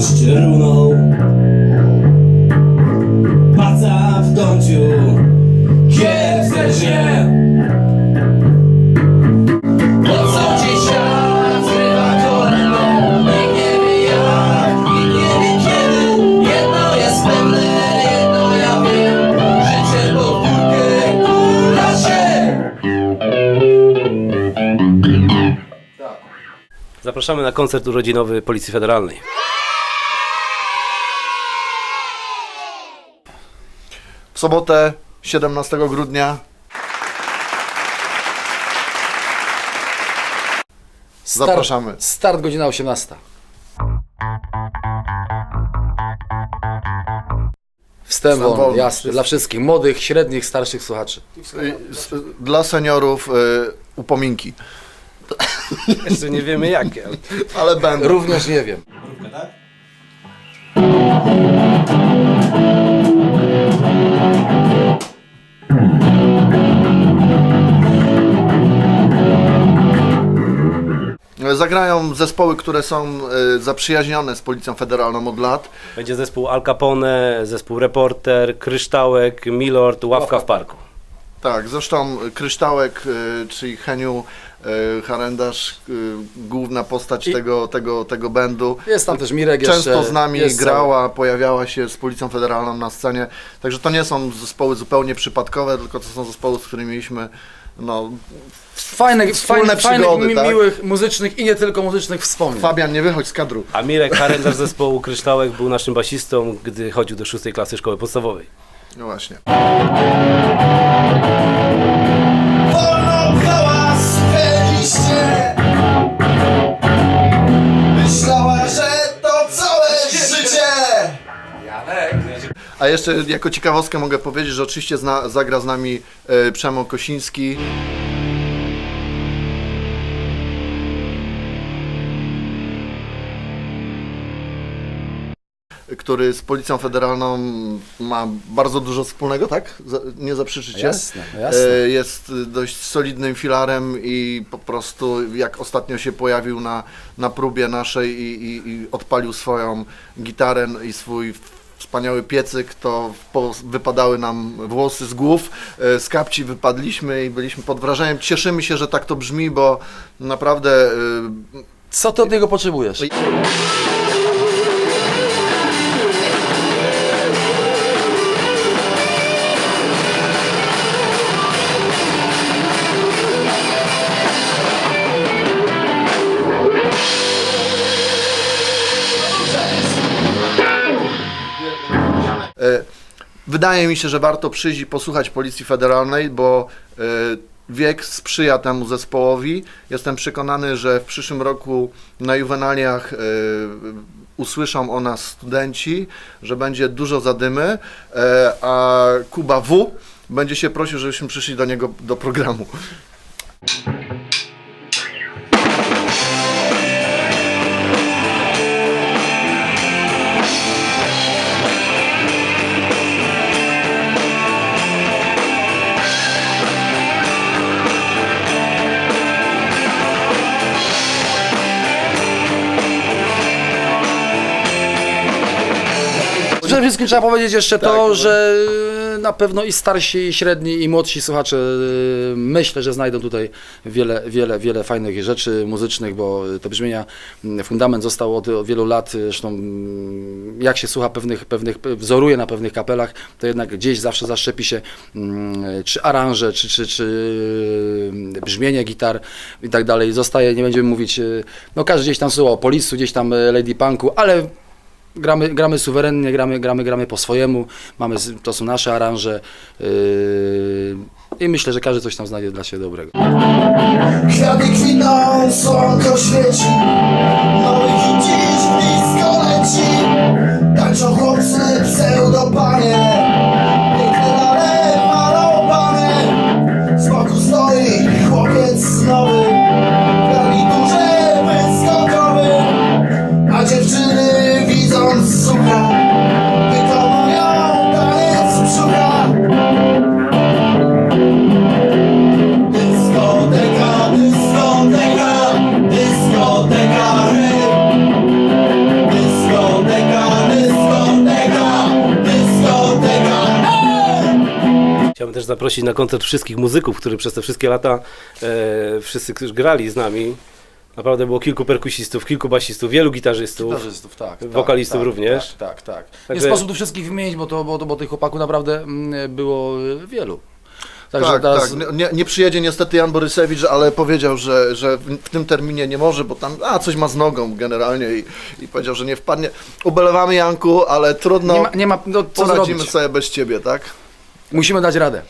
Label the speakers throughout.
Speaker 1: deszcz runął Paca w dąciu Kiepce się Po co ci świat zrywa kolano Nikt nie wie jak, nikt nie wie kiedy Jedno jest pewne, jedno ja wiem Życie to piłkę, kula się
Speaker 2: Zapraszamy na koncert urodzinowy Policji Federalnej.
Speaker 3: W sobotę 17 grudnia
Speaker 4: Start,
Speaker 3: Zapraszamy.
Speaker 4: Start godzina 18. Wstęp
Speaker 3: Wstęp
Speaker 4: wolny,
Speaker 3: wolny.
Speaker 4: jasny, dla wszystkich młodych, średnich, starszych słuchaczy.
Speaker 3: dla seniorów y, upominki,
Speaker 2: Jeszcze nie wiemy jakie, ale
Speaker 3: ale będą.
Speaker 4: Również nie wiem.
Speaker 3: Zagrają zespoły, które są y, zaprzyjaźnione z Policją Federalną od lat.
Speaker 2: będzie zespół Al Capone, zespół Reporter, Kryształek, Milord, Ławka w Parku.
Speaker 3: Tak, zresztą Kryształek, y, czyli Heniu y, Harendarz, y, główna postacz
Speaker 4: I-
Speaker 3: tego, tego, tego bandu.
Speaker 4: Jest tam też Mirek jeszcze.
Speaker 3: Często z nami grała, pojawiała się z Policją Federalną na scenie. Także to nie są zespoły zupełnie przypadkowe, tylko to są zespoły, z którymi mieliśmy no,
Speaker 4: Fajnych,
Speaker 3: Wspólne
Speaker 4: fajnych, fajnych
Speaker 3: przygody,
Speaker 4: mi,
Speaker 3: tak?
Speaker 4: miłych, muzycznych i nie tylko muzycznych wspomnień.
Speaker 3: Fabian, nie wychodź z kadru.
Speaker 2: A Mirek Harendarz zespołu Kryształek był naszym basistą, gdy chodził do szóstej klasy szkoły podstawowej.
Speaker 3: No właśnie.
Speaker 1: Wolno pchała suche liście Myślała, że to całe życie
Speaker 3: A jeszcze jako ciekawostkę mogę powiedzieć, że oczywiście zna, zagra z nami e, Przemo Kosiński. Który z Policją Federalną ma bardzo dużo wspólnego, tak? Nie zaprzeczycie?
Speaker 4: Jasne, jasne.
Speaker 3: E, Jest dość solidnym filarem i po prostu jak ostatnio się pojawił na, na próbie naszej i, i, i odpalił swoją gitarę i swój wspaniały piecyk, to po, wypadały nam włosy z głów, e, z kapci wypadliśmy i byliśmy pod wrażeniem. Cieszymy się, że tak to brzmi, bo naprawdę e,
Speaker 4: Co ty od niego potrzebujesz?
Speaker 3: Wydaje mi się, że warto przyjść i posłuchać Policji Federalnej, bo e, wiek sprzyja temu zespołowi. Jestem przekonany, że w przyszłym roku na juwenaliach e, usłyszą o nas studenci, że będzie dużo zadymy, e, a Kuba W będzie się prosił, żebyśmy przyszli do niego do programu.
Speaker 4: Przede wszystkim trzeba powiedzieć jeszcze
Speaker 3: Tak,
Speaker 4: to,
Speaker 3: no.
Speaker 4: że na pewno i starsi, i średni, i młodsi słuchacze y, myślę, że znajdą tutaj wiele, wiele, wiele fajnych rzeczy muzycznych, bo te brzmienia, mm, fundament został od, od wielu lat, zresztą mm, jak się słucha pewnych, pewnych, wzoruje na pewnych kapelach, to jednak gdzieś zawsze zaszczepi się mm, czy aranże, czy, czy, czy brzmienie gitar i tak dalej. Zostaje, nie będziemy mówić, y, no każdy gdzieś tam słuchał Polisu, gdzieś tam y, Lady Punku, ale gramy, gramy suwerennie, gramy, gramy, gramy po swojemu, mamy, to są nasze aranże yy, i myślę, że każdy coś tam znajdzie dla siebie dobrego.
Speaker 1: Kwiaty kwitną, słonko świeci hit dziś blisko leci. Tańczą chłopcy pseudopanie
Speaker 2: zaprosić na koncert wszystkich muzyków, którzy przez te wszystkie lata, e, wszyscy, którzy grali z nami. Naprawdę było kilku perkusistów, kilku basistów, wielu gitarzystów.
Speaker 4: Gitarzystów, tak. tak,
Speaker 2: Wokalistów
Speaker 4: tak,
Speaker 2: również.
Speaker 4: Tak, tak, tak. Nie
Speaker 2: Także-
Speaker 4: sposób tu wszystkich wymienić, bo, to, bo, to, bo tych chłopaków naprawdę mm, było y, wielu. Także
Speaker 3: tak,
Speaker 4: teraz
Speaker 3: tak. Nie, nie przyjedzie niestety Jan Borysewicz, ale powiedział, że, że w, w tym terminie nie może, bo tam a, coś ma z nogą generalnie i, i powiedział, że nie wpadnie. Ubelewamy Janku, ale trudno,
Speaker 4: nie ma, nie ma no, co
Speaker 3: poradzimy
Speaker 4: zrobić.
Speaker 3: sobie bez ciebie, tak?
Speaker 4: Musimy dać radę.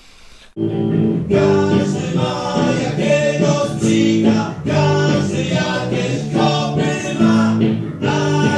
Speaker 1: Każdy ma jakiegoś psika, każdy jakieś kopy ma.